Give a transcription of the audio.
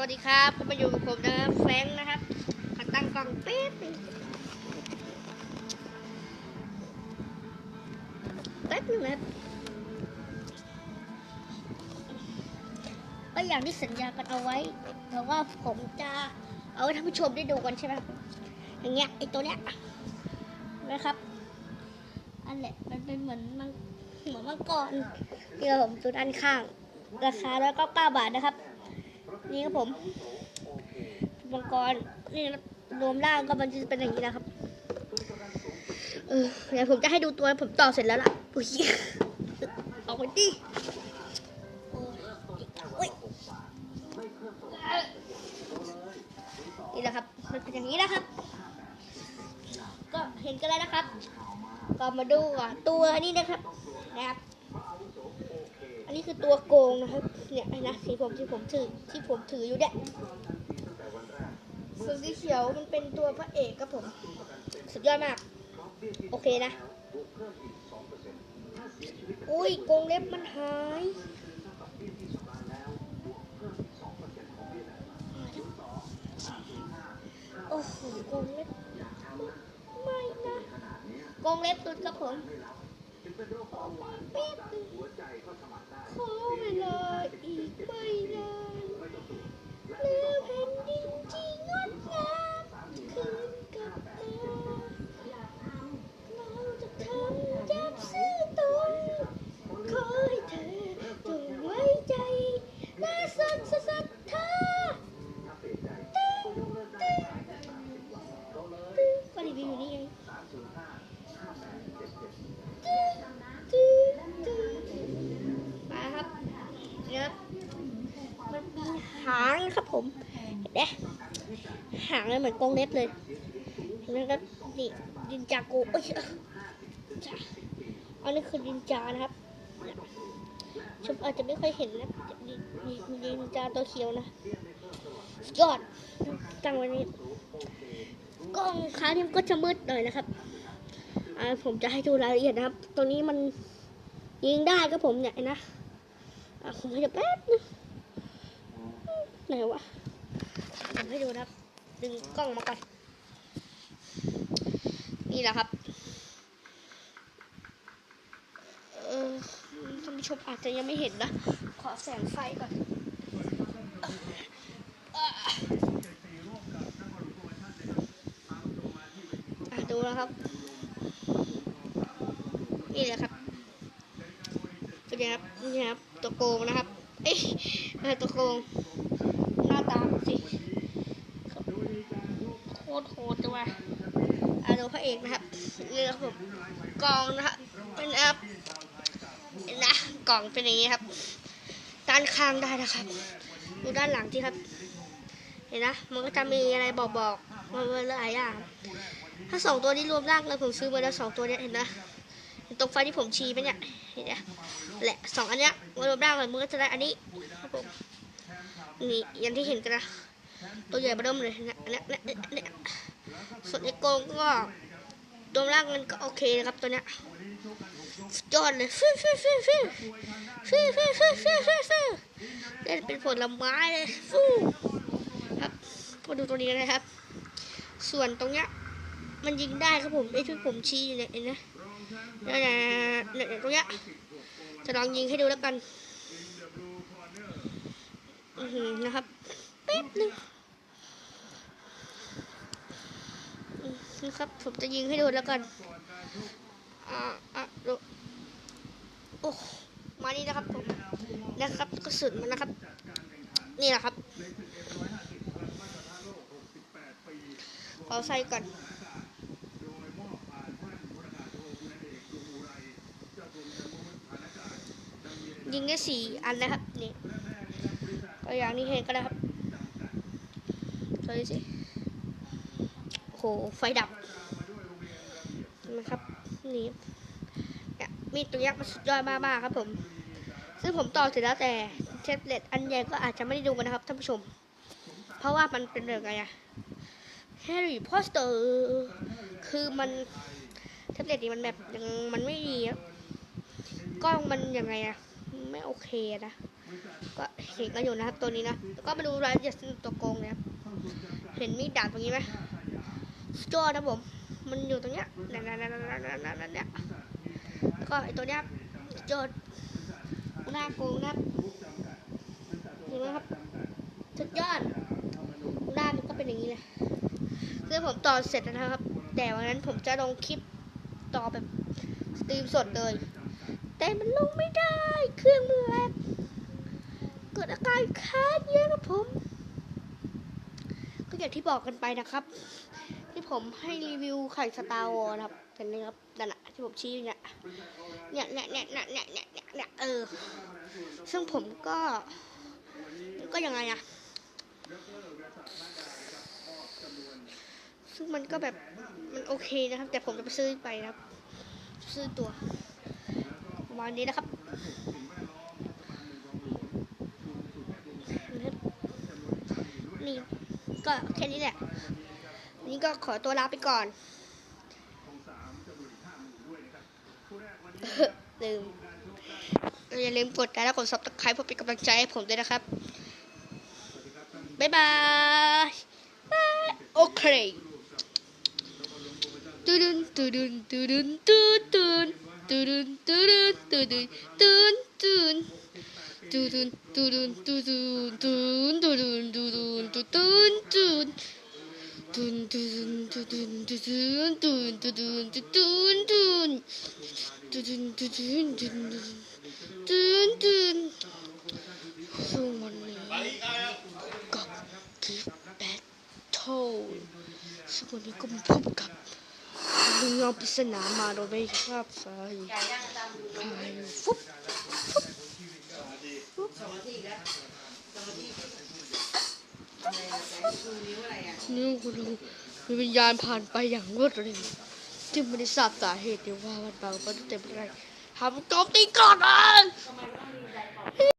วัสดีครับก็มาอยู่กับผมนะครับแฟงนะครับขอตั้งกล้องเป๊บนึงแป๊บนึงนะครับก็อย่างที่สัญญากันเอาไว้แต่ว่าผมจะเอาให้ท่านผู้ชมได้ดูกันใช่ไหมอย่างเงี้ยไอตัวเนี้ยนะครับ อันเนี้ยมันเป็นเหมือนมังเหมือนมังกรนี่ครับผมตัวด้านข้าง ราคาแล้วก็เก้าบาทนะครับ นี่ครับผมมังกรนี่รวมร่างก็มันจะเป็นอย่างนี้นะครับเออเดี๋ยวผมจะให้ดูตัวผมต่อเสร็จแล้วล่ะอุ้ยออกไปดิโอ้ยนี่แหละครับ มันเป็นอย่างนี้นะครับ ก็เห็นกันแล้วนะครับ ก็มาดูก่อนตัวนี้นะครับนะครับ อันนี้คือตัวโกงนะครับ เนี่ยไอ้นะสีผมที่ผมถือที่ผมถืออยู่เนี่ยส่วนสีเขียวมันเป็นตัวพระเอกครับผม สุดยอดมาก โอเคนะ อุ้ยโกงเล็บมันหายโอ้โหโกงเล็บไม่นะโกงเล็บตุดครับผม เปเบาหวกได้ขอเวลาอีกไม่นานแล้วเห็น หางเลยเหมือนกรงเล็บเลยเห็นไหมครับนี่ดินจากูเอ้ยอันนี้คือดินจานะครับชมอาจจะไม่ค่อยเห็นนะดินจาตัวเขียวนะยอดตั้งไว้นี่กล้องค้านี่มันก็จะมืดหน่อยนะครับผมจะให้ดูรายละเอียดนะครับ ตัวนี้มันยิงได้ครับผมเนี่ยนะผมให้ดูแป๊บนึงไหนวะผมให้ดูนะครับ ดึงกล้องมาก่อน นี่แหละครับเออท่านผู้ชมอาจจะยังไม่เห็นนะ ขอแสงไฟก่อนอะอะดูนะครับ นี่เลยครับเป็นไงครับ นี่ครับ ตัวโกงนะครับ เอ้ยตัวโกง หน้าตาสิ ตรโหดจังวะอะดูพระเอกนะครับเรับผมกองนะครับเป็นแอปนะกล่องเป็นอย่างนี้ครับ ด้านข้างได้นะครับ ดูด้านหลังที่ครับ เห็นนะ มันก็จะมีอะไรบอกบอกๆมาหลายอย่างถ้าสองตัวนี้รวมร่างเลยผมซื้อมาแล้วสองตัวเนี้ยเห็นนะตรงไฟที่ผมชี้ไปเนี่ยเห็นไหมแหละสองอันเนี้ยมารวมร่างเลยมันก็จะได้อันนี้ครับผมนี่อย่างที่เห็นกันนะ ตัวใหญ่มาเริ่มเลยนะนี่ยเนี่ยเนี่ยเนี่ยส่วนไอ้โกงก็รวมร่างมันก็โอเคนะครับตัวเนี้ยสุดยอดเลยฟิวฟิวฟิวฟิวฟิวฟิวฟิวฟิวฟิวฟิวเล่นเป็นผลไม้เลยฟูครับมาดูตัวนี้กันนะครับ ส่วนตรงเนี้ยมันยิงได้ครับผมไอ้ที่ผมชี้อยู่เนี่ยเห็นไหมเนี่ยเนี่ยตรงเนี้ยจะลองยิงให้ดูแล้วกันอือหือนะครับ ป๊บนึงนะครับ ผมจะยิงให้ดูแล้วกันอ่าอะดูโอ้มานี่นะครับผมนะครับกระสุนมันนะครับ นี่แหละครับขอใส่ก่อนยิงได้สี่อันนะครับนี่ก็อย่างนี้เห็นก็ได้ครับ เลยสิโอ้โหไฟดับนะครับนี่มีตัวยักษ์มันสุดยอดมากๆครับผม ซึ่งผมต่อเสร็จแล้วแต่เทปเล็ตอันใหญ่ก็อาจจะไม่ได้ดูกันนะครับท่านผู้ชม เพราะว่ามันเป็นแบบไงอะแฮร์รี่พอสเตอร์คือมันแท็บเล็ตนี่มันแบบยังมันไม่ดีอะกล้องมันยังไงอะไม่โอเคนะ ก็เห็นกันอยู่นะครับตัวนี้นะแล้วก็มาดูรายละเอียดตัวโกงนะครับ เห็นมีดดาบตรงนี้ไหมสุดยอนะผม มันอยู่ตรงเนี้ยนั่นนั่นนั่นนั่นนั่นเนี่ยแล้วก็ไอตัวเนี้ยสุดยอหน้าโกงนะครับเห็นไหมครับสุดยอดหน้ามันก็เป็นอย่างนี้เลยคือผมต่อเสร็จแล้วนะครับ แต่วันนั้นผมจะลงคลิปต่อแบบสตรีมสดเลย แต่มันลงไม่ได้ เครื่องมือแอบเกิดอาการค้างเยอะครับผม อย่างที่บอกกันไปนะครับ ที่ผมให้รีวิวไข่สตาร์วอนะครับเห็นไหมครับนั่นแหะที่ผมชี้เนี่ยเนี่ยเนี่ยเนี่ยเนี่ยเนี่ยเนี่ยเนี่ยเออ ซึ่งผมก็ ก็ยังไงอะซึ่งมันก็แบบมันโอเคนะครับ แต่ผมจะไปซื้อไปนะครับ ซื้อตัวประมาณนี้นะครับนี่ ก็แค่นี้แหละวันนี้ก็ขอตัวลาไปก่อนลืมอย่าลืมกดไลค์และกดซับสไครป์เพื่อเป็นกำลังใจให้ผมด้วยนะครับ บ๊ายบายบายโอเคตูดุนตูดุนตูดุนตูดุนตูดุนตูดุนตูดุนตูนตูน ตูดุนตูดุนตูดุนตูนตูดุนตูดุนตูดุนตูนตูนตูดุนตูดุนตูดุนตูนตูดุนตูดุนตูนตูดุนตูดุนตูดุนตูนตูนซึ่งวันนี้กับกิฟต์แบทโทซึ่งวันนี้ก็มาพบกับเรื่องปริศนามาโดยไม่ทราบสาเหตุใครฟุบ นิ้วคุณลุงมีวิญญาณผ่านไปอย่างรวดเร็วจึงไม่ได้ทราบสาเหตุเดียวว่ามันบางประเต็มอะไรทำโจมตีก่อนเลย